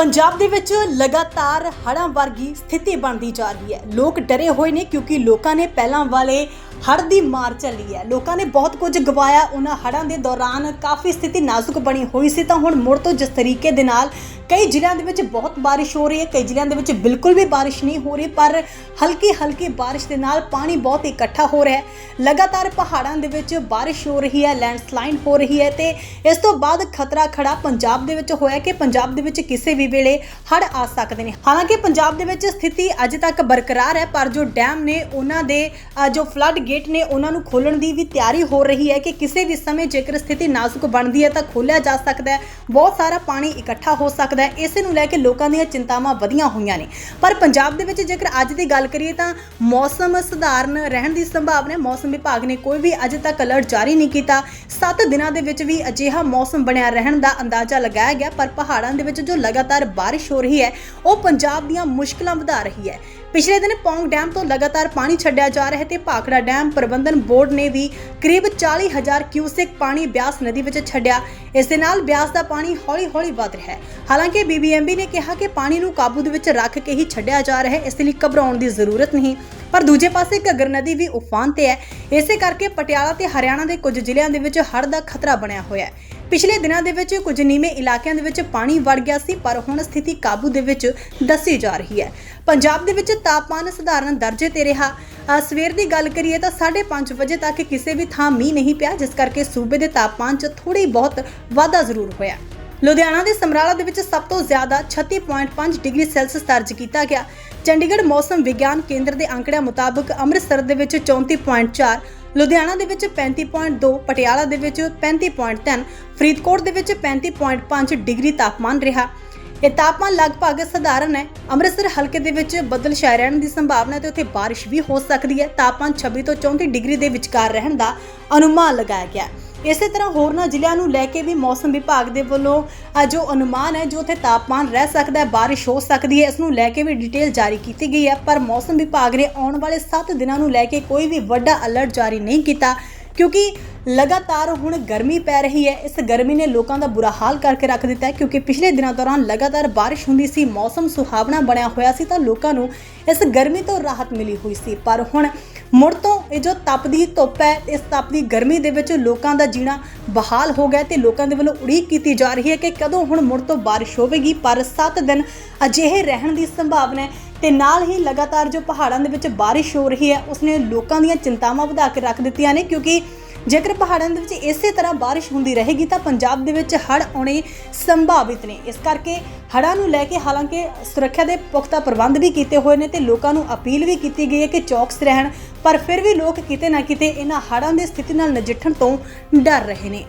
ਪੰਜਾਬ ਦੇ ਵਿੱਚ ਲਗਾਤਾਰ ਹੜ੍ਹਾਂ ਵਰਗੀ ਸਥਿਤੀ ਬਣਦੀ ਜਾ ਰਹੀ ਹੈ। ਲੋਕ ਡਰੇ ਹੋਏ ਨੇ ਕਿਉਂਕਿ ਲੋਕਾਂ ਨੇ ਪਹਿਲਾਂ ਵਾਲੇ ਹੜ੍ਹ ਦੀ ਮਾਰ ਚੱਲੀ ਹੈ। ਲੋਕਾਂ ਨੇ ਬਹੁਤ ਕੁਝ ਗਵਾਇਆ। ਉਹਨਾਂ ਹੜ੍ਹਾਂ ਦੇ ਦੌਰਾਨ ਕਾਫੀ ਸਥਿਤੀ ਨਾਜ਼ੁਕ ਬਣੀ ਹੋਈ ਸੀ। ਤਾਂ ਹੁਣ ਮੁੜ ਤੋਂ ਜਿਸ ਤਰੀਕੇ ਦੇ ਨਾਲ ਕਈ ਜ਼ਿਲ੍ਹਿਆਂ ਦੇ ਵਿੱਚ ਬਹੁਤ ਬਾਰਿਸ਼ ਹੋ ਰਹੀ ਹੈ। ਕਈ ਜ਼ਿਲ੍ਹਿਆਂ ਦੇ ਵਿੱਚ ਬਿਲਕੁਲ ਵੀ ਬਾਰਿਸ਼ ਨਹੀਂ ਹੋ ਰਹੀ, ਪਰ ਹਲਕੀ ਹਲਕੀ ਬਾਰਿਸ਼ ਦੇ ਨਾਲ ਪਾਣੀ ਬਹੁਤ ਇਕੱਠਾ ਹੋ ਰਿਹਾ ਹੈ। ਲਗਾਤਾਰ ਪਹਾੜਾਂ ਦੇ ਵਿੱਚ ਬਾਰਿਸ਼ ਹੋ ਰਹੀ ਹੈ ਲੈਂਡਸਲਾਈਡ ਹੋ ਰਹੀ ਹੈ ਤੇ ਇਸ ਤੋਂ ਬਾਅਦ ਖਤਰਾ ਖੜਾ ਪੰਜਾਬ ਦੇ ਵਿੱਚ ਹੋਇਆ ਕਿ ਪੰਜਾਬ ਦੇ ਵਿੱਚ ਕਿਸੇ ਵੀ ਵੇਲੇ ਹੜ੍ਹ ਆ ਸਕਦੇ ਨੇ। ਹਾਲਾਂਕਿ ਪੰਜਾਬ ਦੇ ਵਿੱਚ ਸਥਿਤੀ ਅਜੇ ਤੱਕ ਬਰਕਰਾਰ ਹੈ, ਪਰ ਜੋ ਡੈਮ ਨੇ ਉਹਨਾਂ ਦੇ ਜੋ ਫਲੱਡ ਗੇਟ ਨੇ ਉਹਨਾਂ ਨੂੰ ਖੋਲਣ ਦੀ ਵੀ ਤਿਆਰੀ ਹੋ ਰਹੀ ਹੈ ਕਿ ਕਿਸੇ ਵੀ ਸਮੇਂ ਜੇਕਰ ਸਥਿਤੀ ਨਾਜ਼ੁਕ ਬਣਦੀ ਹੈ ਤਾਂ ਖੋਲਿਆ ਜਾ ਸਕਦਾ ਹੈ। ਬਹੁਤ ਸਾਰਾ ਪਾਣੀ ਇਕੱਠਾ ਹੋ ਸਕਦਾ ਹੈ। ਇਸੇ ਨੂੰ ਲੈ ਕੇ ਲੋਕਾਂ ਦੀਆਂ ਚਿੰਤਾਵਾਂ ਵਧੀਆਂ ਹੋਈਆਂ ਨੇ। ਪਰ ਪੰਜਾਬ ਦੇ ਵਿੱਚ ਜੇਕਰ ਅੱਜ ਦੀ ਗੱਲ ਕਰੀਏ ਤਾਂ ਮੌਸਮ ਸਧਾਰਨ ਰਹਿਣ ਦੀ ਸੰਭਾਵਨਾ ਹੈ। ਮੌਸਮ ਵਿਭਾਗ ਨੇ ਕੋਈ ਵੀ ਅਜੇ ਤੱਕ ਅਲਰਟ ਜਾਰੀ ਨਹੀਂ ਕੀਤਾ। 7 ਦਿਨਾਂ ਦੇ ਵਿੱਚ ਵੀ ਅਜਿਹਾ ਮੌਸਮ ਬਣਿਆ ਰਹਿਣ ਦਾ ਅੰਦਾਜ਼ਾ ਲਗਾਇਆ ਗਿਆ। ਪਰ ਪਹਾੜਾਂ ਦੇ ਵਿੱਚ ਜੋ ਲਗਾਤਾਰ ਬਾਰਿਸ਼ ਹੋ ਰਹੀ ਹੈ, ਉਹ ਪੰਜਾਬ ਦੀਆਂ ਮੁਸ਼ਕਲਾਂ ਵਧਾ ਰਹੀ ਹੈ। ਪਿਛਲੇ ਦਿਨ ਪੌਂਗ ਡੈਮ ਤੋਂ ਲਗਾਤਾਰ ਪਾਣੀ ਛੱਡਿਆ ਜਾ ਰਿਹਾ ਹੈ ਤੇ ਭਾਖੜਾ ਡੈਮ ਪ੍ਰਬੰਧਨ ਬੋਰਡ ਨੇ ਵੀ ਕਰੀਬ 40000 ਕਿਊਸੈਕ ਪਾਣੀ ਬਿਆਸ ਨਦੀ ਵਿੱਚ ਛੱਡਿਆ। ਇਸ ਦੇ ਨਾਲ ਬਿਆਸ ਦਾ ਪਾਣੀ ਹੌਲੀ-ਹੌਲੀ ਵਧ ਰਿਹਾ ਹੈ। ਹਾਲਾਂਕਿ ਬੀਬੀਐਮਬੀ ਨੇ ਕਿਹਾ ਕਿ ਪਾਣੀ ਨੂੰ ਕਾਬੂ ਦੇ ਵਿੱਚ ਰੱਖ ਕੇ ਹੀ ਛੱਡਿਆ ਜਾ ਰਿਹਾ ਹੈ, ਇਸ ਲਈ ਘਬਰਾਉਣ ਦੀ ਜ਼ਰੂਰਤ ਨਹੀਂ। ਪਰ ਦੂਜੇ ਪਾਸੇ ਘੱਗਰ ਨਦੀ ਵੀ ਉਫਾਨ ਤੇ ਹੈ, ਇਸੇ ਕਰਕੇ ਪਟਿਆਲਾ ਤੇ ਹਰਿਆਣਾ ਦੇ ਕੁਝ ਜ਼ਿਲ੍ਹਿਆਂ ਦੇ ਵਿੱਚ ਹੜ੍ਹ ਦਾ ਖਤਰਾ ਬਣਿਆ ਹੋਇਆ ਹੈ। ਪਿਛਲੇ ਦਿਨਾਂ ਦੇ ਵਿੱਚ ਕੁਝ ਨੀਵੇਂ ਇਲਾਕਿਆਂ ਦੇ ਵਿੱਚ ਪਾਣੀ ਵੜ ਗਿਆ ਸੀ, ਪਰ ਹੁਣ ਸਥਿਤੀ ਕਾਬੂ ਦੇ ਵਿੱਚ ਦੱਸੀ ਜਾ ਰਹੀ ਹੈ। ਪੰਜਾਬ ਦੇ ਵਿੱਚ ਤਾਪਮਾਨ ਸਧਾਰਨ ਦਰਜੇ ਤੇ ਰਿਹਾ। ਸਵੇਰ ਦੀ ਗੱਲ ਕਰੀਏ ਤਾਂ 5:30 ਵਜੇ ਤੱਕ ਕਿਸੇ ਵੀ ਥਾਂ ਮੀਂਹ ਨਹੀਂ ਪਿਆ, ਜਿਸ ਕਰਕੇ ਸੂਬੇ ਦੇ ਤਾਪਮਾਨ 'ਚ ਥੋੜੀ ਬਹੁਤ ਵਾਧਾ ਜ਼ਰੂਰ ਹੋਇਆ। ਲੁਧਿਆਣਾ ਦੇ ਸਮਰਾਲਾ ਦੇ ਵਿੱਚ ਸਭ ਤੋਂ ਜ਼ਿਆਦਾ 36.5 ਡਿਗਰੀ ਸੈਲਸੀਅਸ ਦਰਜ ਕੀਤਾ ਗਿਆ। ਚੰਡੀਗੜ੍ਹ ਮੌਸਮ ਵਿਗਿਆਨ ਕੇਂਦਰ ਦੇ ਅੰਕੜਿਆਂ ਮੁਤਾਬਕ ਅੰਮ੍ਰਿਤਸਰ ਦੇ ਵਿੱਚ 34.4 ਲੁਧਿਆਣਾ ਦੇ ਵਿੱਚ 35.2 ਪਟਿਆਲਾ ਦੇ ਵਿੱਚ 35.3 ਫਰੀਦਕੋਟ ਦੇ ਵਿੱਚ 35.5 ਡਿਗਰੀ ਤਾਪਮਾਨ ਰਿਹਾ। ਇਹ ਤਾਪਮਾਨ ਲਗਭਗ ਸਧਾਰਨ ਹੈ। ਅੰਮ੍ਰਿਤਸਰ ਹਲਕੇ ਦੇ ਵਿੱਚ ਬੱਦਲ ਛਾਏ ਰਹਿਣ ਦੀ ਸੰਭਾਵਨਾ ਹੈ ਤੇ ਉੱਥੇ ਬਾਰਿਸ਼ ਵੀ ਹੋ ਸਕਦੀ ਹੈ। ਤਾਪਮਾਨ 26 ਤੋਂ 34 ਡਿਗਰੀ ਦੇ ਵਿਚਕਾਰ ਰਹਿਣ ਦਾ ਅਨੁਮਾਨ ਲਗਾਇਆ ਗਿਆ ਹੈ। ਇਸੇ ਤਰ੍ਹਾਂ ਹੋਰਨਾਂ ਜ਼ਿਲ੍ਹਿਆਂ ਨੂੰ ਲੈ ਕੇ ਵੀ ਮੌਸਮ ਵਿਭਾਗ ਦੇ ਵੱਲੋਂ ਅ, ਜੋ ਅਨੁਮਾਨ ਹੈ ਜੋ ਉੱਥੇ ਤਾਪਮਾਨ ਰਹਿ ਸਕਦਾ ਹੈ ਬਾਰਿਸ਼ ਹੋ ਸਕਦੀ ਹੈ ਇਸ ਨੂੰ ਲੈ ਕੇ ਵੀ ਡਿਟੇਲ ਜਾਰੀ ਕੀਤੀ ਗਈ ਹੈ। ਪਰ ਮੌਸਮ ਵਿਭਾਗ ਨੇ ਆਉਣ ਵਾਲੇ 7 ਦਿਨਾਂ ਨੂੰ ਲੈ ਕੇ ਕੋਈ ਵੀ ਵੱਡਾ ਅਲਰਟ ਜਾਰੀ ਨਹੀਂ ਕੀਤਾ। ਕਿਉਂਕਿ ਲਗਾਤਾਰ ਹੁਣ ਗਰਮੀ ਪੈ ਰਹੀ ਹੈ, ਇਸ ਗਰਮੀ ਨੇ ਲੋਕਾਂ ਦਾ ਬੁਰਾ ਹਾਲ ਕਰਕੇ ਰੱਖ ਦਿੱਤਾ ਹੈ ਕਿਉਂਕਿ ਪਿਛਲੇ ਦਿਨਾਂ ਦੌਰਾਨ ਲਗਾਤਾਰ ਬਾਰਿਸ਼ ਹੁੰਦੀ ਸੀ, ਮੌਸਮ ਸੁਹਾਵਣਾ ਬਣਿਆ ਹੋਇਆ ਸੀ ਤਾਂ ਲੋਕਾਂ ਨੂੰ ਇਸ ਗਰਮੀ ਤੋਂ ਰਾਹਤ ਮਿਲੀ ਹੋਈ ਸੀ। ਪਰ ਹੁਣ ਮੁੜ ਤੋਂ ਇਹ ਜੋ ਤਪਦੀ ਧੁੱਪ ਹੈ, ਇਸ ਤਪਦੀ ਗਰਮੀ ਦੇ ਵਿੱਚ ਲੋਕਾਂ ਦਾ ਜੀਣਾ ਬਹਾਲ ਹੋ ਗਿਆ ਤੇ ਲੋਕਾਂ ਦੇ ਵੱਲੋਂ ਉਡੀਕ ਕੀਤੀ ਜਾ ਰਹੀ ਹੈ ਕਿ ਕਦੋਂ ਹੁਣ ਮੁੜ ਤੋਂ ਬਾਰਿਸ਼ ਹੋਵੇਗੀ, ਪਰ 7 ਦਿਨ ਅਜਿਹੇ ਰਹਿਣ ਦੀ ਸੰਭਾਵਨਾ ਹੈ। ਤੇ ਨਾਲ ਹੀ ਲਗਾਤਾਰ ਜੋ ਪਹਾੜਾਂ ਦੇ ਵਿੱਚ ਬਾਰਿਸ਼ ਹੋ ਰਹੀ ਹੈ, ਉਸਨੇ ਲੋਕਾਂ ਦੀਆਂ ਚਿੰਤਾਵਾਂ ਵਧਾ ਕੇ ਰੱਖ ਦਿੱਤੀਆਂ ਨੇ, ਕਿਉਂਕਿ ਜੇਕਰ ਪਹਾੜਾਂ ਦੇ ਵਿੱਚ ਇਸੇ ਤਰ੍ਹਾਂ ਬਾਰਿਸ਼ ਹੁੰਦੀ ਰਹੇਗੀ, ਤਾਂ ਪੰਜਾਬ ਦੇ ਵਿੱਚ ਹੜ੍ਹ ਆਉਣੇ ਸੰਭਾਵਿਤ ਨੇ। ਇਸ ਕਰਕੇ ਹੜ੍ਹਾਂ ਨੂੰ ਲੈ ਕੇ ਹਾਲਾਂਕਿ ਸੁਰੱਖਿਆ ਦੇ ਪੁਖਤਾ ਪ੍ਰਬੰਧ ਵੀ ਕੀਤੇ ਹੋਏ ਨੇ ਤੇ ਲੋਕਾਂ ਨੂੰ ਅਪੀਲ ਵੀ ਕੀਤੀ ਗਈ ਹੈ ਕਿ ਚੌਕਸ ਰਹਿਣ, ਪਰ ਫਿਰ ਵੀ ਲੋਕ ਕਿਤੇ ਨਾ ਕਿਤੇ ਇਹਨਾਂ ਹੜ੍ਹਾਂ ਦੀ ਸਥਿਤੀ ਨਾਲ ਨਜਿੱਠਣ ਤੋਂ ਡਰ ਰਹੇ ਨੇ।